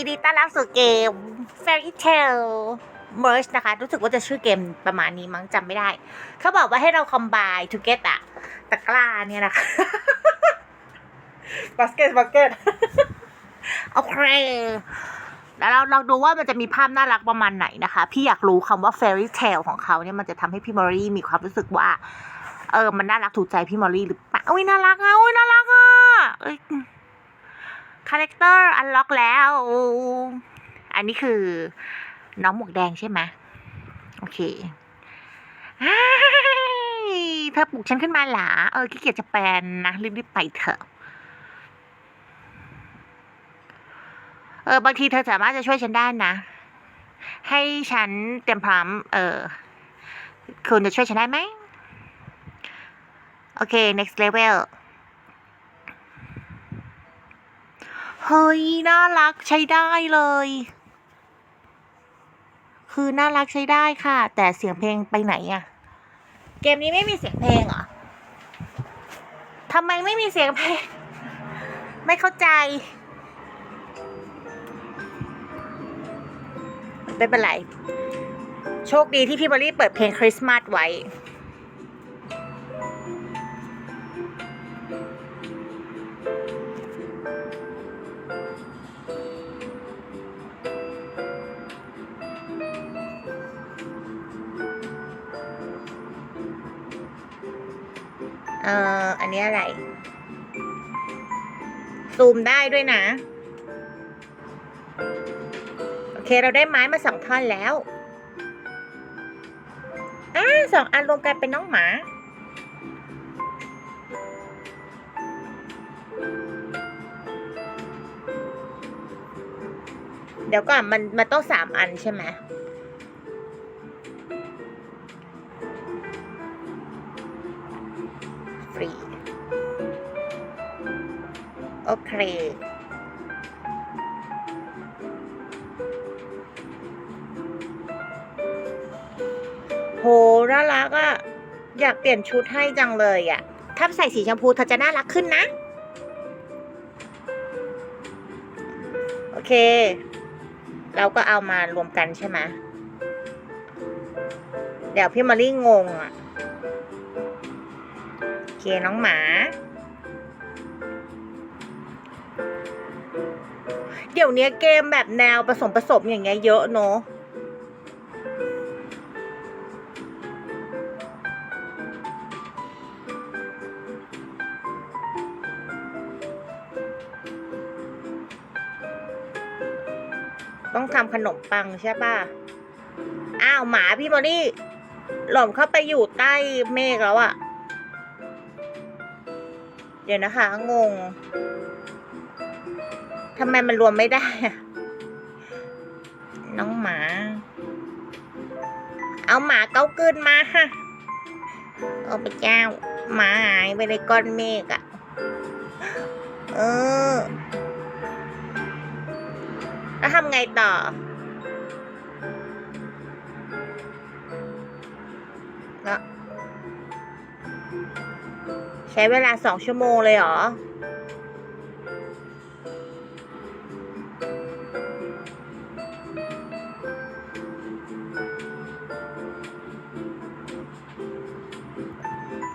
ยินดีต้อนรับสู่เกม Fairy Tail Merge นะคะ รู้สึกว่าจะชื่อเกมประมาณนี้มั้งจำไม่ได้ เขาบอกว่าให้เรา combine to get อะตะกร้าเนี่ยนะคะบ a สเกตบ a สเกตโอเคแล้วเราเราดูว่ามันจะมีภาพน่ารักประมาณไหนนะคะ พี่อยากรู้คำว่า fairy tale ของเขาเนี่ยมันจะทำให้พี่มอรี่มีความรู้สึกว่า เออ มันน่ารักถูกใจพี่มอรี่หรือเปล่าอุ้ยน่ารักอะอุ้ยน่ารักอะ คาแรคเตอร์อันล็อกแล้ว อันนี้คือ น้องหมวกแดงใช่ไหมโอเคเธอปลุกฉันขึ้นมาหรอเออขี้เกียจจะแปลนนะรีบๆไปเถอะเออบางทีเธอสามารถจะช่วยฉันได้นะ ให้ฉันเตรียมพร้อมเออคุณจะช่วยฉันได้ไหมโอเค next level เฮ้ย น่ารักใช้ได้เลย คือน่ารักใช้ได้ค่ะ แต่เสียงเพลงไปไหนอะเกมนี้ไม่มีเสียงเพลงเหรอทำไมไม่มีเสียงเพลง ไม่เข้าใจ ไม่เป็นไร โชคดีที่พี่บอลลี่เปิดเพลงคริสต์มาสไว้ เอ่ออันนี้อะไร ซูมได้ด้วยนะ โอเคเราได้ไม้มาสองท่อนแล้วอ่าสองอันรวมกันเป็นน้องหมาเดี๋ยวก่อนมันมันต้องสามอันใช่ไหม รี โอเค โหน่ารักอะ่ะอยากเปลี่ยนชุดให้จังเลยอะ่ะถ้าใส่สีชมพูเธอจะน่ารักขึ้นนะ โอเค เราก็เอามารวมกันใช่ไหมเดี๋ยวพี่มารี่งงอะ่ะ เคน้องหมา เดี๋ยวนี้เกมแบบแนวผสมผสมอย่างเงี้ยเยอะเนอะต้องทำขนมปังใช่ป่ะ อ้าว หมาพี่มอรี่หล่อมเข้าไปอยู่ใต้เมฆแล้วอะ เดี๋ยวนะคะ งงทำไมมันรวมไม่ได้ น้องหมา เอาหมาเก้ากืนมาฮะเอาไปเจ้า หมาหายไปในก้อนเมฆอะเออ แล้วทำไงต่อก็ใช้เวลาสองชั่วโมงเลยเหรอ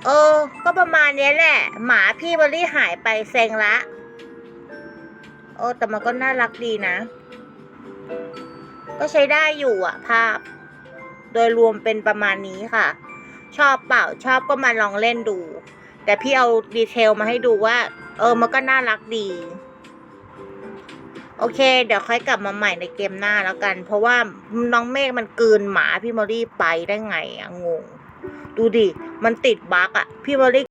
เออ ก็ประมาณนี้แหละ หมาพี่บอลลี่หายไปเซ็งละ โอ้แต่มันก็น่ารักดีนะ ก็ใช้ได้อยู่อะภาพ โดยรวมเป็นประมาณนี้ค่ะ ชอบเปล่าชอบก็มาลองเล่นดู แต่พี่เอาดีเทลมาให้ดูว่า เออ มันก็น่ารักดี โอเค เดี๋ยวค่อยกลับมาใหม่ในเกมหน้าแล้วกัน เพราะว่าน้องเมฆมันกืนหมาพี่มอรี่ไปได้ไงอะงง ดูดิ มันติดบั๊กอะพี่มอรี่